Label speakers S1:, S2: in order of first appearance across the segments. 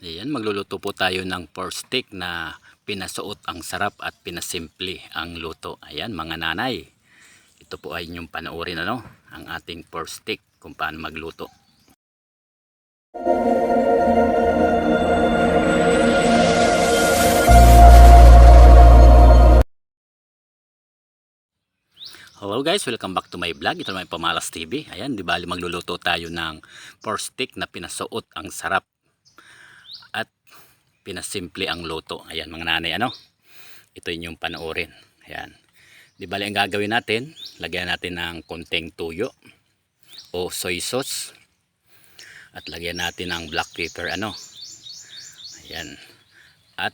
S1: Ayan, magluluto po tayo ng pork steak na pinasuot ang sarap at pinasimple ang luto. Ayan, mga nanay. Ito po ay inyong panoorin ano, ang ating pork steak kung paano magluto. Hello guys, welcome back to my vlog. Ito naman Pamalas TV. Ayan, di bali magluluto tayo ng pork steak na pinasuot ang sarap pinasimple ang luto. Ayan mga nanay, ano? Ito yung panoorin. Ayan. Di bali ang gagawin natin, lagyan natin ng konting tuyo o soy sauce at lagyan natin ng black pepper, ano? Ayan. At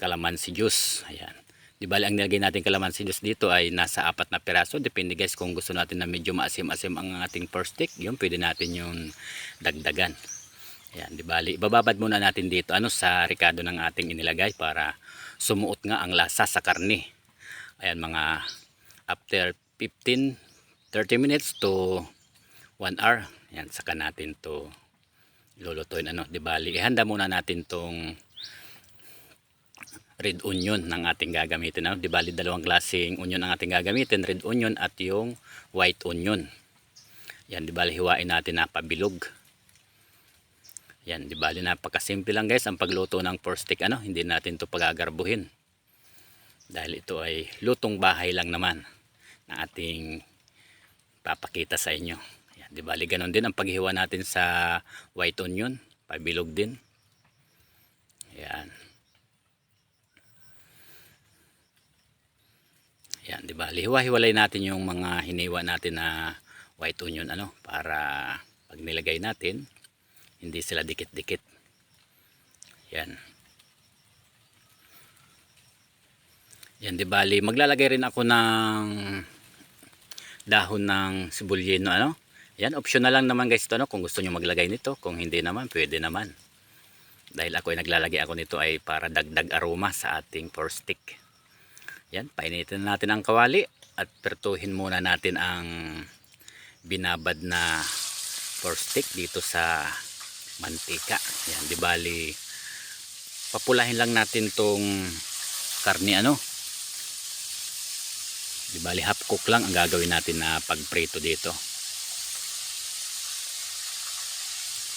S1: calamansi juice. Ayan. Di bali ang nilagay natin calamansi juice dito ay nasa apat na piraso. Depende guys kung gusto natin na medyo maasim-asim ang ating first stick. Yun, pwede natin yung dagdagan. Ayan, di bali. Ibababad muna natin dito ano sa ricado ng ating inilagay para sumuot nga ang lasa sa karne. Ayan, mga after 15 30 minutes to 1 hour. Ayan, saka natin to lulutuin ano, di bali. Ihanda muna natin tong red onion ng ating gagamitin. Ano? Di bali dalawang klaseng onion ang ating gagamitin, red onion at yung white onion. Yan, di bali hiwain natin na pabilog. Yan, di bali napakasimple lang guys ang pagluto ng pork steak ano, hindi natin to pagagarbuhin. Dahil ito ay lutong bahay lang naman na ating papakita sa inyo. Yan, di bali ganun din ang paghiwa natin sa white onion, pabilog din. Yan. Yan, di ba? Hiwa-hiwalay natin yung mga hiniwa natin na white onion ano para pag nilagay natin hindi sila dikit-dikit. Yan. Yan, di bali, maglalagay rin ako ng dahon ng sibulyeno ano. Yan, optional lang naman guys ito ano kung gusto niyo maglagay nito, kung hindi naman pwede naman. Dahil ako ay naglalagay ako nito ay para dagdag aroma sa ating pork stick. Yan, painitin natin ang kawali at pertuhin muna natin ang binabad na pork stick dito sa mantika. Yan, di bali papulahin lang natin tong karne ano. Di bali half cook lang ang gagawin natin na pagprito dito.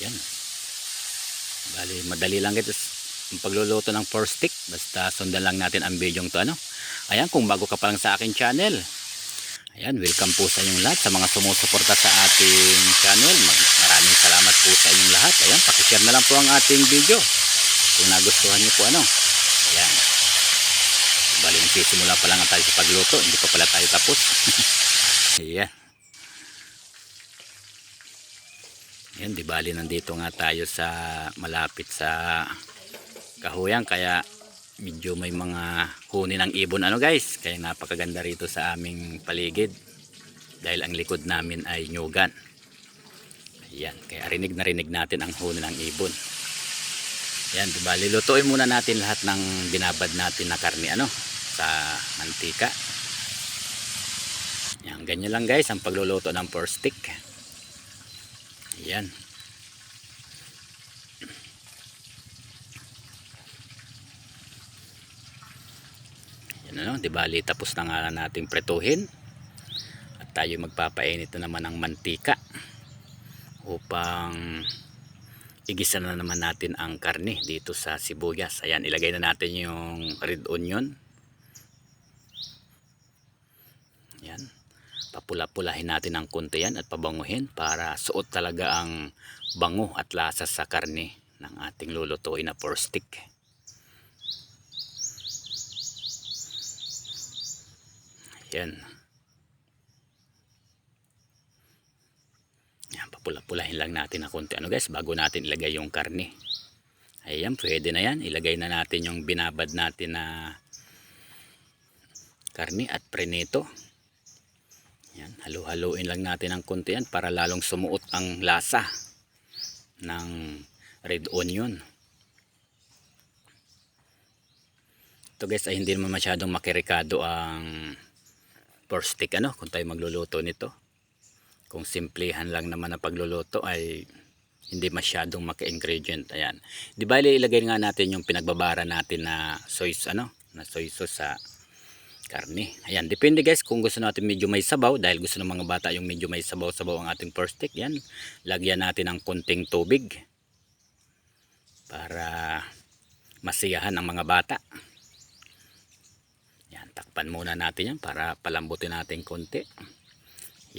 S1: Yan. Bali madali lang ito ang pagluluto ng pork stick. Basta sundan lang natin ang video to ano. Ayan, kung bago ka pa lang sa aking channel, ayan, welcome po sa inyong lahat, sa mga sumusuporta sa ating channel. Maraming salamat po sa inyong lahat. Ayan, pakishare na lang po ang ating video. Kung nagustuhan niyo po ano. Ayan. Bali, nagsisimula pa lang tayo sa pagluto. Hindi pa pala tayo tapos. ayan. Ayan, di bali nandito nga tayo sa malapit sa kahuyan. Kaya medyo may mga huni ng ibon. Ano guys? Kaya napakaganda rito sa aming paligid. Dahil ang likod namin ay nyugan. Ayan. Kaya rinig na rinig natin ang huni ng ibon. Ayan diba lilutuin muna natin lahat ng binabad natin na karne ano? Sa mantika. Ayan ganyan lang guys ang pagluluto ng pork stick. Ayan Ano, di bali tapos na nga nating pretuhin. At tayo magpapainit na naman ng mantika upang igisa na naman natin ang karne dito sa sibuyas. Ayan, ilagay na natin yung red onion. Yan. Papula-pulahin natin ng konti yan at pabanguhin para suot talaga ang bango at lasa sa karne ng ating lulutuin na pork stick. Yan. Yan, papula-pulahin lang natin na konti ano guys bago natin ilagay yung karne. Ayan, pwede na yan. Ilagay na natin yung binabad natin na karne at preneto. Yan, halu-haluin lang natin ng konti yan para lalong sumuot ang lasa ng red onion. Ito guys ay hindi naman masyadong makirikado ang pork stick ano kung tayo magluluto nito kung simplihan lang naman ang pagluluto ay hindi masyadong maka-ingredient. Ayan. Di ba ilagay nga natin yung pinagbabara natin na soy ano, na soy sauce sa karne. Ayan, depende guys kung gusto natin medyo may sabaw dahil gusto ng mga bata yung medyo may sabaw-sabaw ang ating first stick. Yan, lagyan natin ng konting tubig para masiyahan ang mga bata. Takpan muna natin yan para palambutin natin konti.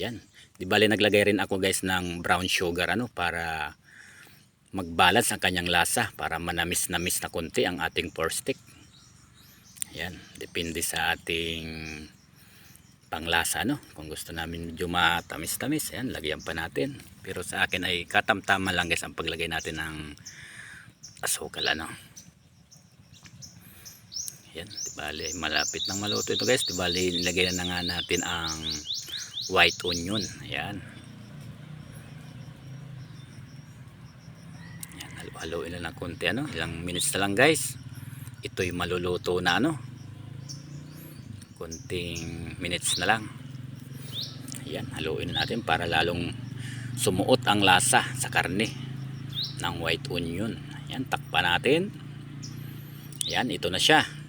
S1: Yan. Di bali naglagay rin ako guys ng brown sugar ano para mag-balance ang kanyang lasa para manamis-namis na konti ang ating pork stick. Yan, depende sa ating panglasa no. Kung gusto namin medyo matamis-tamis, yan, lagyan pa natin. Pero sa akin ay katamtama lang guys ang paglagay natin ng asukal ano. Yan, di bali malapit nang maluto ito guys. Di bali nilagay na nga natin ang white onion. Ayan. Yan, halo-haloin na ng konti ano. Ilang minutes na lang guys. Ito'y maluluto na ano. Konting minutes na lang. Ayan, haluin na natin para lalong sumuot ang lasa sa karne ng white onion. Ayan, takpan natin. Ayan, ito na siya.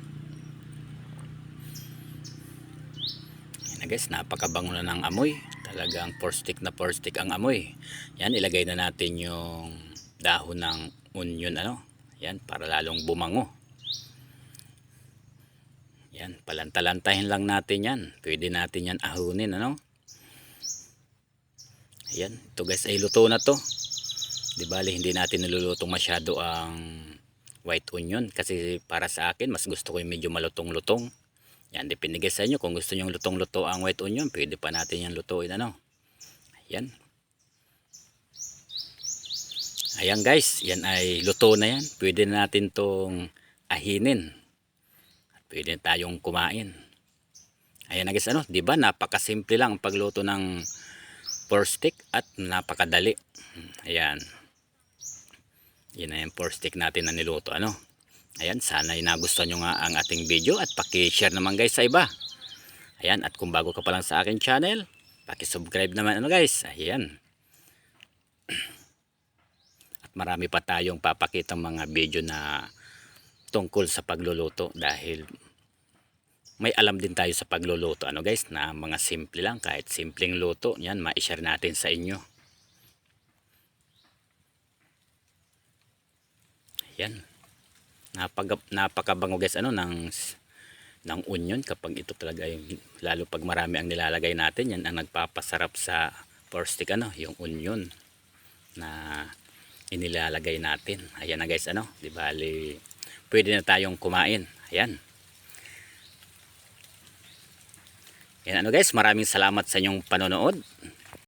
S1: Guys, napakabango na ng amoy. Talagang four stick na four stick ang amoy. Yan, ilagay na natin yung dahon ng onion ano. Yan, para lalong bumango. Yan, palantalantahin lang natin yan. Pwede natin yan ahunin ano. Ayan, ito guys ay luto na to. Di bali hindi natin niluluto masyado ang white onion kasi para sa akin mas gusto ko yung medyo malutong-lutong. Yan, depende guys sa inyo. Kung gusto nyo lutong-luto ang white onion, pwede pa natin yan lutuin. Ano? Ayan. Ayan guys, yan ay luto na yan. Pwede na natin tong ahinin. Pwede na tayong kumain. Ayan na guys, ano? Ba napakasimple lang ang pagluto ng pork stick at napakadali. Ayan. Yan na yung pork stick natin na niluto. Ano? Ayan, sana ay nagustuhan nyo nga ang ating video at paki-share naman guys sa iba. Ayan, at kung bago ka pa lang sa akin channel, paki-subscribe naman ano guys. Ayan. At marami pa tayong papakitang mga video na tungkol sa pagluluto dahil may alam din tayo sa pagluluto ano guys na mga simple lang kahit simpleng luto yan ma-share natin sa inyo yan napag napakabango guys ano ng ng onion kapag ito talaga ay lalo pag marami ang nilalagay natin yan ang nagpapasarap sa pork stick ano yung onion na inilalagay natin. Ayan na guys ano di bali pwede na tayong kumain. Ayan. Yan ano guys maraming salamat sa inyong panonood